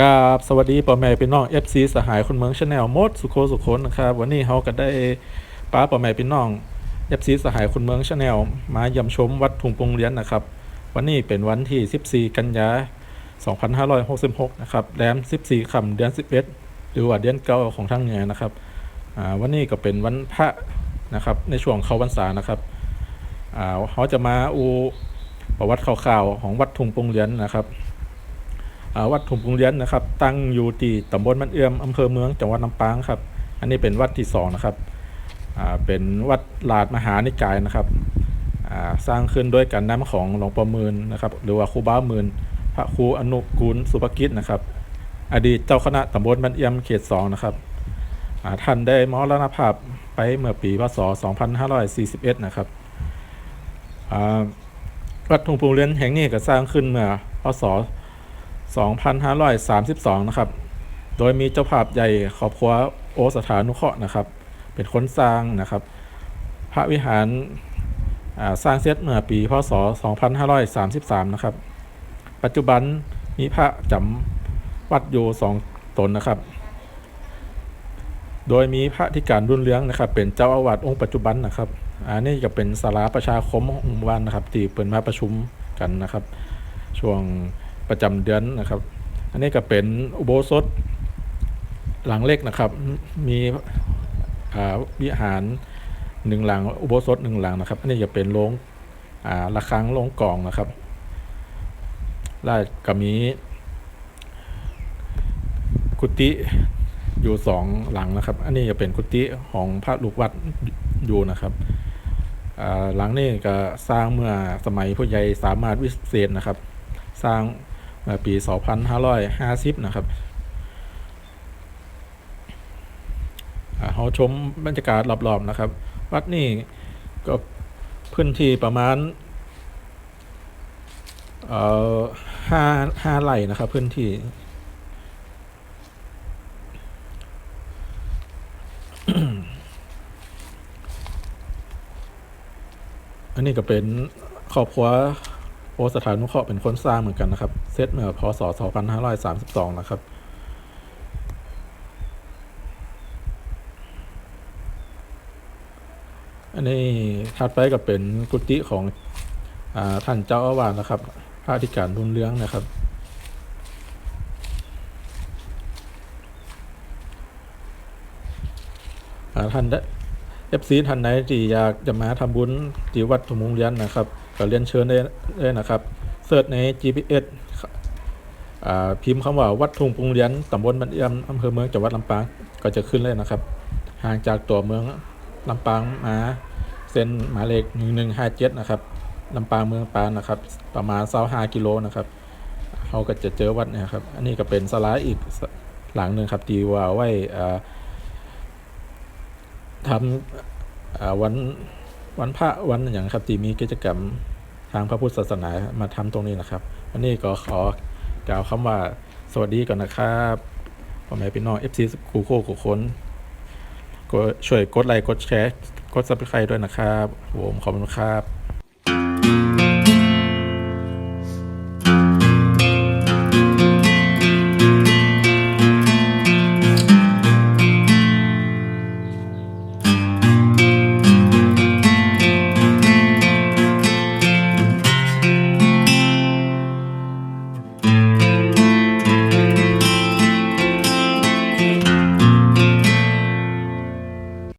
กราบสวัสดีพ่อแม่พี่น้อง FC สหายคนเมืองชาแนลมดสุโคสุคนนะครับวันนี้เขาก็ได้ป้าพ่อแม่พี่น้อง FC สหายคนเมืองชาแนลมาเยี่ยมชมวัดทุงปงเลี้ยนนะครับ วันนี้เป็นวันที่ 14 กันยา 2566 นะครับแรม 14 ค่ำเดือน 11 หรือว่าเดือนเก้าของทางเหนือนะครับวันนี้ก็เป็นวันพระนะครับในช่วงเข้าพรรษานะครับเขาจะมาอูประวัติข่าวๆของวัดทุงปงเลี้ยนนะครับ วัดถุงปุงเลี้ยนนะครับ ตั้งอยู่ที่ตำบลมันเอื้อมอำเภอเมืองจังหวัดลำปางครับ อันนี้เป็นวัดที่สองนะครับเป็นวัดลาดมหานิกายนะครับสร้างขึ้นด้วยการนำของหลวงปู่มื่นนะครับ หรือว่าครูบามื่นพระครูอนุกูลสุภกิจนะครับ อดีตเจ้าคณะตำบลมันเอื้อมเขตสองนะครับท่านได้มรณภาพไปเมื่อปีพศ 2541 นะครับอ่าวัดถุงปุงเลี้ยนแห่งนี้ก็สร้างขึ้นเมื่อพศ 2532 นะครับ โดยมีเจ้าภาพใหญ่ครอบครัวโอสถานุเคราะห์นะครับ เป็นคนสร้างนะครับ พระวิหารสร้างเสร็จเมื่อปีพศ 2533 นะครับ ปัจจุบันมีพระจำวัดอยู่สองตนนะครับ โดยมีพระที่การรุ่นเรืองนะครับ เป็นเจ้าอาวาสองค์ปัจจุบันนะครับอันนี้ก็เป็นสาราประชาคมของหมู่บ้านนะครับที่เปิดมาประชุมกันนะครับ ช่วง ประจำเดือนนะครับ อันนี้ก็เป็นอุโบสถหลังเล็กนะครับ มีวิหารหนึ่งหลัง อุโบสถหนึ่งหลังนะครับ อันนี้จะเป็นโรงอ่าระฆังโรงกลองนะครับแล้วก็มีกุฏิอยู่สองหลังนะครับ อันนี้จะเป็นกุฏิของพระลูกวัดอยู่นะครับหลังนี้ก็สร้างเมื่อสมัยผู้ใหญ่สามารถวิเศษนะครับ สร้าง ปี 2550 นะครับเราชมบรรยากาศรอบๆนะครับ วัดนี่ก็พื้นที่ประมาณเอ่อห้าห้าไร่นะครับ พื้นที่อันนี้ก็เป็นครอบครัว โอสถานุเคราะห์เป็นคนสร้างเหมือนกันนะครับ เซตเมื่อพศ 2532 นะครับ อันนี้ถัดไปก็เป็นกุฏิของอท่านเจ้าอาวาสนะครับ พระอธิการรุ่นเรืองนะครับอ่าท่านเอฟซีท่านไหนที่อยากจะมาทำบุญที่วัดถุงมุงเลี้ยนนะครับ ก็เรียนเชิญได้ได้นะครับเสิร์ชใน GPS พิมพ์คำว่าวัดทุ่งปุงเลี้ยนตำบลบันเอียมอำเภอเมืองจังหวัดลำปางก็จะขึ้นเลยนะครับ ห่างจากตัวเมืองลำปางมาเส้นหมายเลข1157นะครับลำปางเมืองปางนะครับ ประมาณ25กิโลนะครับเขาก็จะเจอวัดนะครับ อันนี้ก็เป็นสลาอีกหลังหนึ่งครับตีว่าไว้อ่าทำวัน วันพระวันอย่างครับที่มีกิจกรรมทางพระพุทธศาสนามาทำตรงนี้นะครับ วันนี้ก็ขอกล่าวคำว่าสวัสดีก่อนนะครับพ่อแม่พี่น้องเอฟซีคูโคกุคนก็ช่วยกดไลค์กดแชร์กดซับสไครต์ด้วยนะครับผมขอบคุณครับ